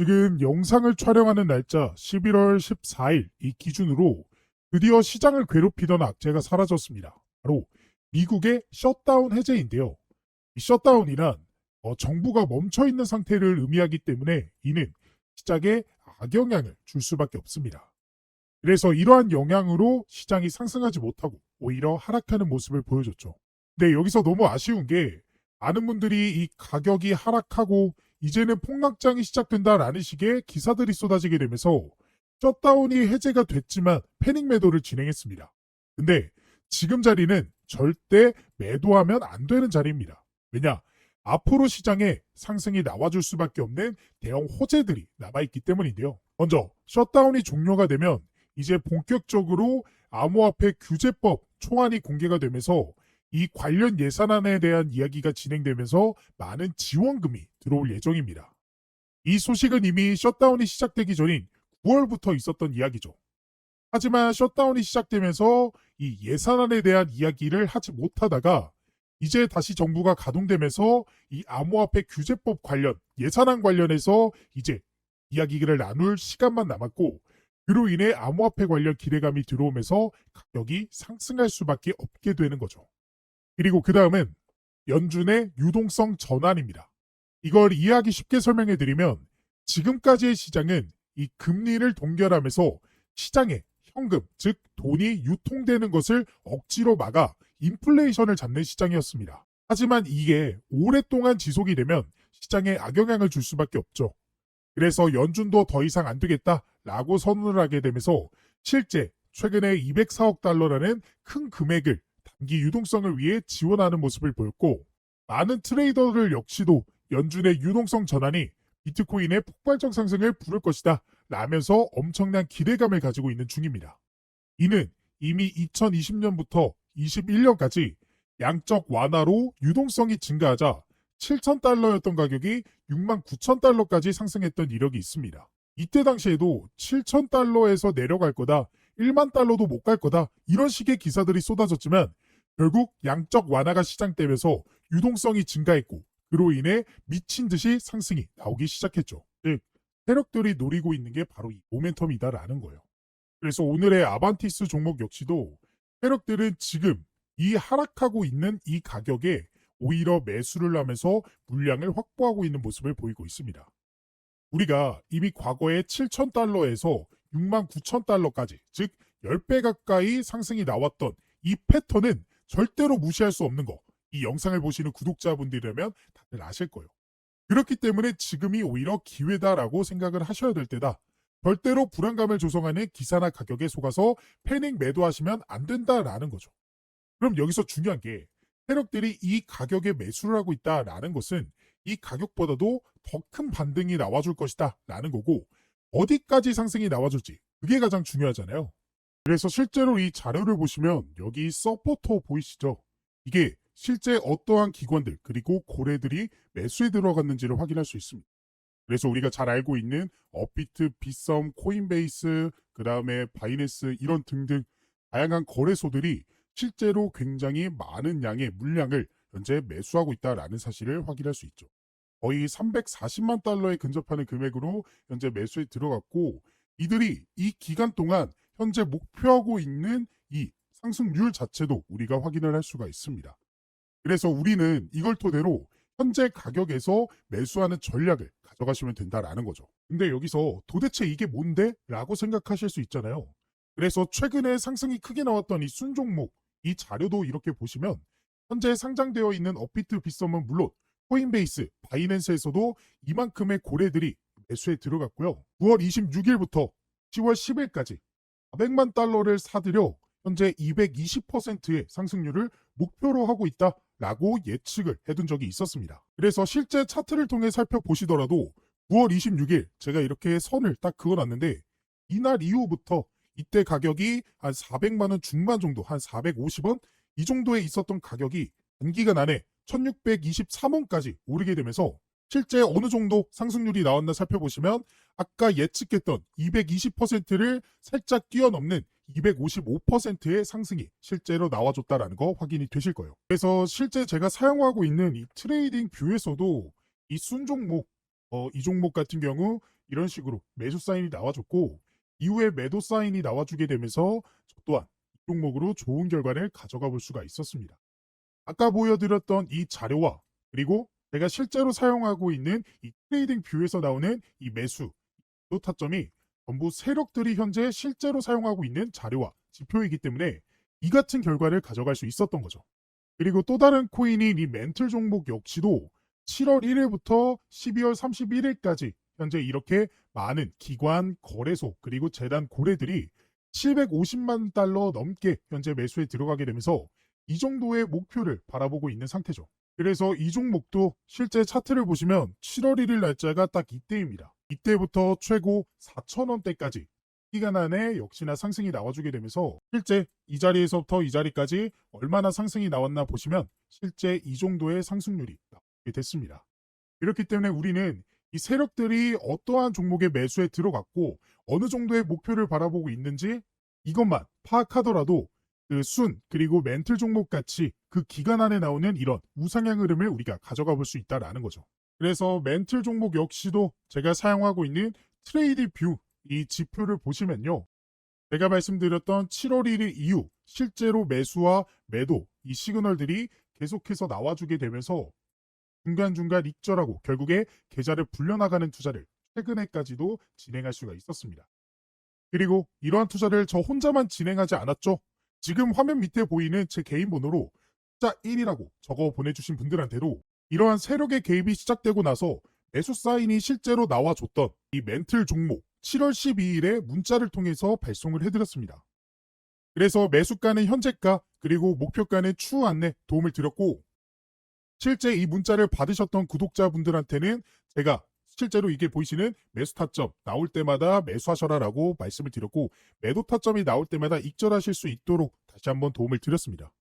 지금 영상을 촬영하는 날짜 11월 14일 이 기준으로 드디어 시장을 괴롭히던 악재가 사라졌습니다. 바로 미국의 셧다운 해제인데요. 이 셧다운이란 어, 정부가 멈춰 있는 상태를 의미하기 때문에 이는 시장에 악영향을 줄 수밖에 없습니다. 그래서 이러한 영향으로 시장이 상승하지 못하고 오히려 하락하는 모습을 보여줬죠. 근데 여기서 너무 아쉬운 게 많은 분들이 이 가격이 하락하고 이제는 폭락장이 시작된다라는 식의 기사들이 쏟아지게 되면서 셧다운이 해제가 됐지만 패닉 매도를 진행했습니다. 근데 지금 자리는 절대 매도하면 안 되는 자리입니다. 왜냐? 앞으로 시장에 상승이 나와줄 수밖에 없는 대형 호재들이 남아있기 때문인데요. 먼저 셧다운이 종료가 되면 이제 본격적으로 암호화폐 규제법 초안이 공개가 되면서 이 관련 예산안에 대한 이야기가 진행되면서 많은 지원금이 들어올 예정입니다. 이 소식은 이미 셧다운이 시작되기 전인 9월부터 있었던 이야기죠. 하지만 셧다운이 시작되면서 이 예산안에 대한 이야기를 하지 못하다가 이제 다시 정부가 가동되면서 이 암호화폐 규제법 관련 예산안 관련해서 이제 이야기를 나눌 시간만 남았고 그로 인해 암호화폐 관련 기대감이 들어오면서 가격이 상승할 수밖에 없게 되는 거죠. 그리고 그 다음은 연준의 유동성 전환입니다. 이걸 이해하기 쉽게 설명해 드리면 지금까지의 시장은 이 금리를 동결하면서 시장에 현금, 즉 돈이 유통되는 것을 억지로 막아 인플레이션을 잡는 시장이었습니다. 하지만 이게 오랫동안 지속이 되면 시장에 악영향을 줄 수밖에 없죠. 그래서 연준도 더 이상 안 되겠다라고 선언을 하게 되면서 실제 최근에 204억 달러라는 큰 금액을 단기 유동성을 위해 지원하는 모습을 보였고 많은 트레이더들 역시도 연준의 유동성 전환이 비트코인의 폭발적 상승을 부를 것이다 라면서 엄청난 기대감을 가지고 있는 중입니다. 이는 이미 2020년부터 21년까지 양적 완화로 유동성이 증가하자 7,000달러였던 가격이 69,000달러까지 상승했던 이력이 있습니다. 이때 당시에도 7,000달러에서 내려갈 거다, 1만 달러도 못 갈 거다, 이런 식의 기사들이 쏟아졌지만 결국 양적 완화가 시작되면서 유동성이 증가했고 그로 인해 미친 듯이 상승이 나오기 시작했죠. 즉, 세력들이 노리고 있는 게 바로 이 모멘텀이다라는 거예요. 그래서 오늘의 아반티스 종목 역시도 세력들은 지금 이 하락하고 있는 이 가격에 오히려 매수를 하면서 물량을 확보하고 있는 모습을 보이고 있습니다. 우리가 이미 과거에 7,000달러에서 69,000달러까지, 즉 10배 가까이 상승이 나왔던 이 패턴은 절대로 무시할 수 없는 거. 이 영상을 보시는 구독자분들이라면 다들 아실 거예요. 그렇기 때문에 지금이 오히려 기회다라고 생각을 하셔야 될 때다. 절대로 불안감을 조성하는 기사나 가격에 속아서 패닉 매도하시면 안 된다라는 거죠. 그럼 여기서 중요한 게 세력들이 이 가격에 매수를 하고 있다라는 것은 이 가격보다도 더 큰 반등이 나와줄 것이다 라는 거고 어디까지 상승이 나와줄지 그게 가장 중요하잖아요. 그래서 실제로 이 자료를 보시면 여기 서포터 보이시죠? 이게 실제 어떠한 기관들 그리고 고래들이 매수에 들어갔는지를 확인할 수 있습니다. 그래서 우리가 잘 알고 있는 업비트, 빗썸, 코인베이스, 그 다음에 바이낸스 이런 등등 다양한 거래소들이 실제로 굉장히 많은 양의 물량을 현재 매수하고 있다라는 사실을 확인할 수 있죠. 거의 340만 달러에 근접하는 금액으로 현재 매수에 들어갔고 이들이 이 기간 동안 현재 목표하고 있는 이 상승률 자체도 우리가 확인을 할 수가 있습니다. 그래서 우리는 이걸 토대로 현재 가격에서 매수하는 전략을 가져가시면 된다라는 거죠. 근데 여기서 도대체 이게 뭔데? 라고 생각하실 수 있잖아요. 그래서 최근에 상승이 크게 나왔던 이 순종목, 이 자료도 이렇게 보시면 현재 상장되어 있는 업비트 빗썸은 물론 코인베이스, 바이낸스에서도 이만큼의 고래들이 매수에 들어갔고요. 9월 26일부터 10월 10일까지 400만 달러를 사들여 현재 220%의 상승률을 목표로 하고 있다 라고 예측을 해둔 적이 있었습니다. 그래서 실제 차트를 통해 살펴보시더라도 9월 26일 제가 이렇게 선을 딱 그어놨는데 이날 이후부터 이때 가격이 한 400만 원 중반 정도, 한 450원 이 정도에 있었던 가격이 단기간 안에 1623원까지 오르게 되면서 실제 어느 정도 상승률이 나왔나 살펴보시면 아까 예측했던 220%를 살짝 뛰어넘는 255%의 상승이 실제로 나와줬다라는 거 확인이 되실 거예요. 그래서 실제 제가 사용하고 있는 이 트레이딩 뷰에서도 이 순종목 어, 이 종목 같은 경우 이런 식으로 매수 사인이 나와줬고 이후에 매도 사인이 나와주게 되면서 저 또한 이 종목으로 좋은 결과를 가져가 볼 수가 있었습니다. 아까 보여드렸던 이 자료와 그리고 제가 실제로 사용하고 있는 이 트레이딩 뷰에서 나오는 이 매수 또 타점이 전부 세력들이 현재 실제로 사용하고 있는 자료와 지표이기 때문에 이 같은 결과를 가져갈 수 있었던 거죠. 그리고 또 다른 코인인 이 멘틀 종목 역시도 7월 1일부터 12월 31일까지 현재 이렇게 많은 기관, 거래소, 그리고 재단 고래들이 750만 달러 넘게 현재 매수에 들어가게 되면서 이 정도의 목표를 바라보고 있는 상태죠. 그래서 이 종목도 실제 차트를 보시면 7월 1일 날짜가 딱 이때입니다. 이때부터 최고 4천원대까지 기간 안에 역시나 상승이 나와주게 되면서 실제 이 자리에서부터 이 자리까지 얼마나 상승이 나왔나 보시면 실제 이 정도의 상승률이 나오게 됐습니다. 이렇기 때문에 우리는 이 세력들이 어떠한 종목의 매수에 들어갔고 어느 정도의 목표를 바라보고 있는지 이것만 파악하더라도 그 순 그리고 멘틀 종목 같이 그 기간 안에 나오는 이런 우상향 흐름을 우리가 가져가 볼 수 있다라는 거죠. 그래서 멘틀 종목 역시도 제가 사용하고 있는 트레이드 뷰 이 지표를 보시면요. 제가 말씀드렸던 7월 1일 이후 실제로 매수와 매도 이 시그널들이 계속해서 나와주게 되면서 중간중간 익절하고 결국에 계좌를 불려나가는 투자를 최근에까지도 진행할 수가 있었습니다. 그리고 이러한 투자를 저 혼자만 진행하지 않았죠. 지금 화면 밑에 보이는 제 개인 번호로 숫자 1이라고 적어 보내주신 분들한테도 이러한 세력의 개입이 시작되고 나서 매수 사인이 실제로 나와줬던 이 멘틀 종목 7월 12일에 문자를 통해서 발송을 해드렸습니다. 그래서 매수가는 현재가 그리고 목표가는 추후 안내 도움을 드렸고 실제 이 문자를 받으셨던 구독자분들한테는 제가 실제로 이게 보이시는 매수 타점 나올 때마다 매수하셔라라고 말씀을 드렸고 매도 타점이 나올 때마다 익절하실 수 있도록 다시 한번 도움을 드렸습니다.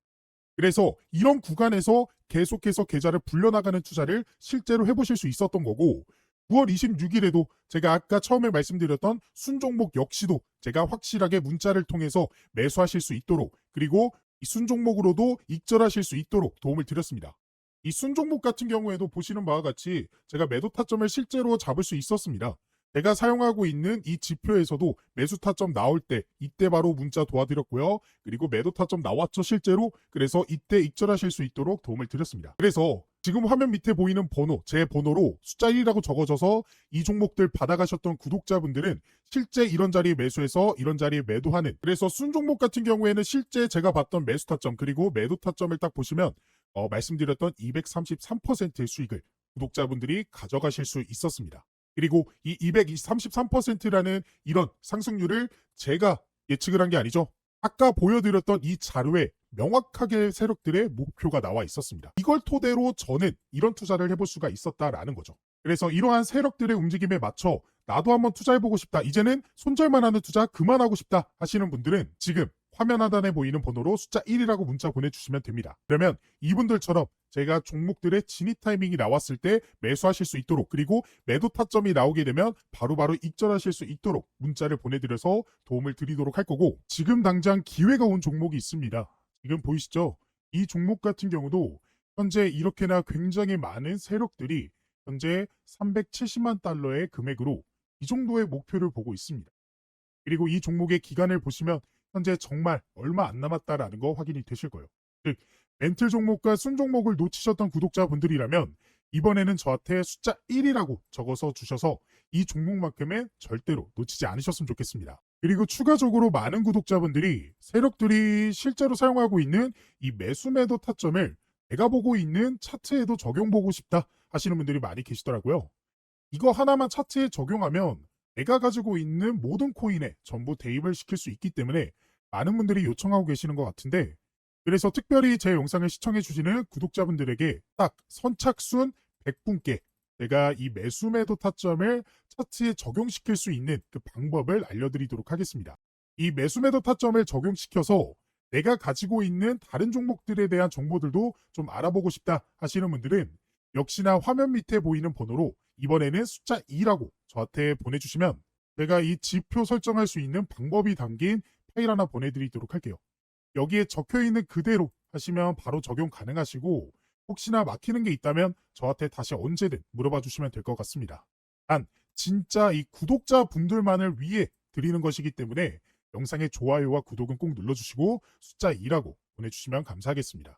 그래서 이런 구간에서 계속해서 계좌를 불려나가는 투자를 실제로 해보실 수 있었던 거고 9월 26일에도 제가 아까 처음에 말씀드렸던 순종목 역시도 제가 확실하게 문자를 통해서 매수하실 수 있도록 그리고 이 순종목으로도 익절하실 수 있도록 도움을 드렸습니다. 이 순종목 같은 경우에도 보시는 바와 같이 제가 매도 타점을 실제로 잡을 수 있었습니다. 제가 사용하고 있는 이 지표에서도 매수 타점 나올 때 이때 바로 문자 도와드렸고요. 그리고 매도 타점 나왔죠 실제로. 그래서 이때 익절하실 수 있도록 도움을 드렸습니다. 그래서 지금 화면 밑에 보이는 번호, 제 번호로 숫자 1이라고 적어져서 이 종목들 받아가셨던 구독자분들은 실제 이런 자리에 매수해서 이런 자리에 매도하는 그래서 순 종목 같은 경우에는 실제 제가 봤던 매수 타점 그리고 매도 타점을 딱 보시면 어, 말씀드렸던 233%의 수익을 구독자분들이 가져가실 수 있었습니다. 그리고 이 233%라는 이런 상승률을 제가 예측을 한 게 아니죠. 아까 보여드렸던 이 자료에 명확하게 세력들의 목표가 나와 있었습니다. 이걸 토대로 저는 이런 투자를 해볼 수가 있었다라는 거죠. 그래서 이러한 세력들의 움직임에 맞춰 나도 한번 투자해보고 싶다. 이제는 손절만 하는 투자 그만하고 싶다 하시는 분들은 지금 화면 하단에 보이는 번호로 숫자 1이라고 문자 보내주시면 됩니다. 그러면 이분들처럼 제가 종목들의 진입 타이밍이 나왔을 때 매수하실 수 있도록 그리고 매도 타점이 나오게 되면 바로바로 익절하실 수 있도록 문자를 보내드려서 도움을 드리도록 할 거고 지금 당장 기회가 온 종목이 있습니다. 지금 보이시죠? 이 종목 같은 경우도 현재 이렇게나 굉장히 많은 세력들이 현재 370만 달러의 금액으로 이 정도의 목표를 보고 있습니다. 그리고 이 종목의 기간을 보시면 현재 정말 얼마 안 남았다라는 거 확인이 되실 거예요. 즉 멘틀 종목과 순 종목을 놓치셨던 구독자분들이라면 이번에는 저한테 숫자 1이라고 적어서 주셔서 이 종목만큼은 절대로 놓치지 않으셨으면 좋겠습니다. 그리고 추가적으로 많은 구독자분들이 세력들이 실제로 사용하고 있는 이 매수 매도 타점을 내가 보고 있는 차트에도 적용보고 싶다 하시는 분들이 많이 계시더라고요. 이거 하나만 차트에 적용하면 내가 가지고 있는 모든 코인에 전부 대입을 시킬 수 있기 때문에 많은 분들이 요청하고 계시는 것 같은데 그래서 특별히 제 영상을 시청해 주시는 구독자분들에게 딱 선착순 100분께 제가 이 매수 매도 타점을 차트에 적용시킬 수 있는 그 방법을 알려드리도록 하겠습니다. 이 매수 매도 타점을 적용시켜서 내가 가지고 있는 다른 종목들에 대한 정보들도 좀 알아보고 싶다 하시는 분들은 역시나 화면 밑에 보이는 번호로 이번에는 숫자 2라고 저한테 보내주시면 제가 이 지표 설정할 수 있는 방법이 담긴 파일 하나 보내드리도록 할게요. 여기에 적혀 있는 그대로 하시면 바로 적용 가능하시고 혹시나 막히는 게 있다면 저한테 다시 언제든 물어봐 주시면 될 것 같습니다. 단 진짜 이 구독자 분들만을 위해 드리는 것이기 때문에 영상의 좋아요와 구독은 꼭 눌러주시고 숫자 2라고 보내주시면 감사하겠습니다.